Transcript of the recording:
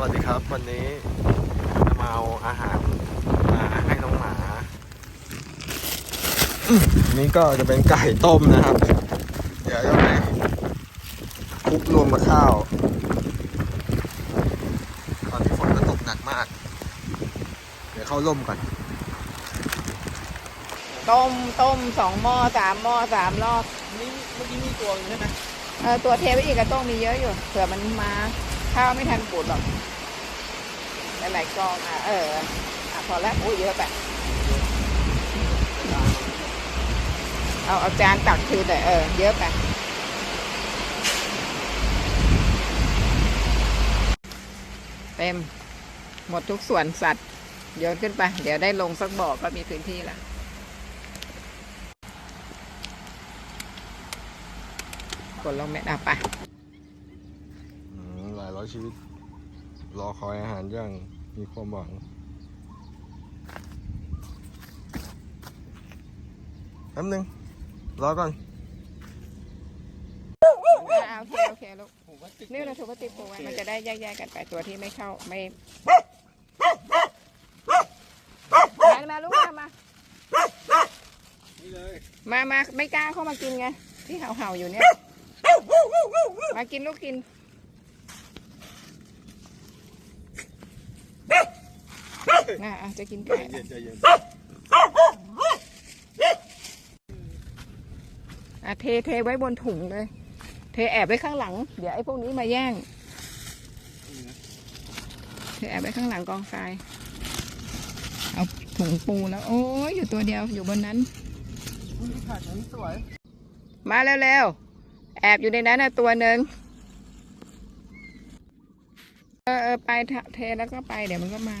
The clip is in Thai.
วัสดีครับ วันนี้จะมาเอาอาหารมาให้น้องหมา นี่ก็จะเป็นไก่ต้มนะครับ เดี๋ยวจะไปคลุกรวมกับข้าว ตอนนี้ฝนก็ตกหนักมาก เดี๋ยวเข้าร่มก่อนต้มต้มสองหม้อสามหม้อสามรอบนี่เมื่อกี้มีตัวนึงใช่ไหมเออตัวเทไปอีกก็ต้องมีเยอะอยู่เผื่อมันมา ข้าวไม่ทันปูดหรอกหลายๆกองอะเอออะพอแล้วโอ้ยเยอะไปเอาเอาจานตักคืนเลยเออเยอะไปเต็ม หมดทุกส่วนสัตว์โยนขึ้นไป เดี๋ยวได้ลงสักบ่อก็มีพื้นที่ละกดลงเม็ดอะไปา ร้อยชีวิต รอคอยอาหารอย่างมีความหวัง แป๊บนึง รอก่อนอ่าโอเคโอเคลูกนี่เราถูกพลาติกปูไว้มันจะได้แยกๆกันไปตัวที่ไม่เข้าไม่มามาลูกมามามามาไม่กล้าเข้ามากินไงที่เห่าเห่าๆอยู่เนี่ย มากินลูกกิน น่ะอะจะกินไก่ใจนะเย็นอะเทเทไว้บนถุงเลย เทแอบไว้ข้างหลัง เดี๋ยวไอ้พวกนี้มาแย่ง เทแอบไว้ข้างหลังกองทราย เอาถุงปูแล้ว โอ้ยอยู่ตัวเดียวอยู่บนนั้นผักนี้สวยมาเร็วๆ แอบอยู่ในนั้นนะตัวหนึ่ง เออเออไปเทเทแล้วก็ไปเดี๋ยวมันก็มา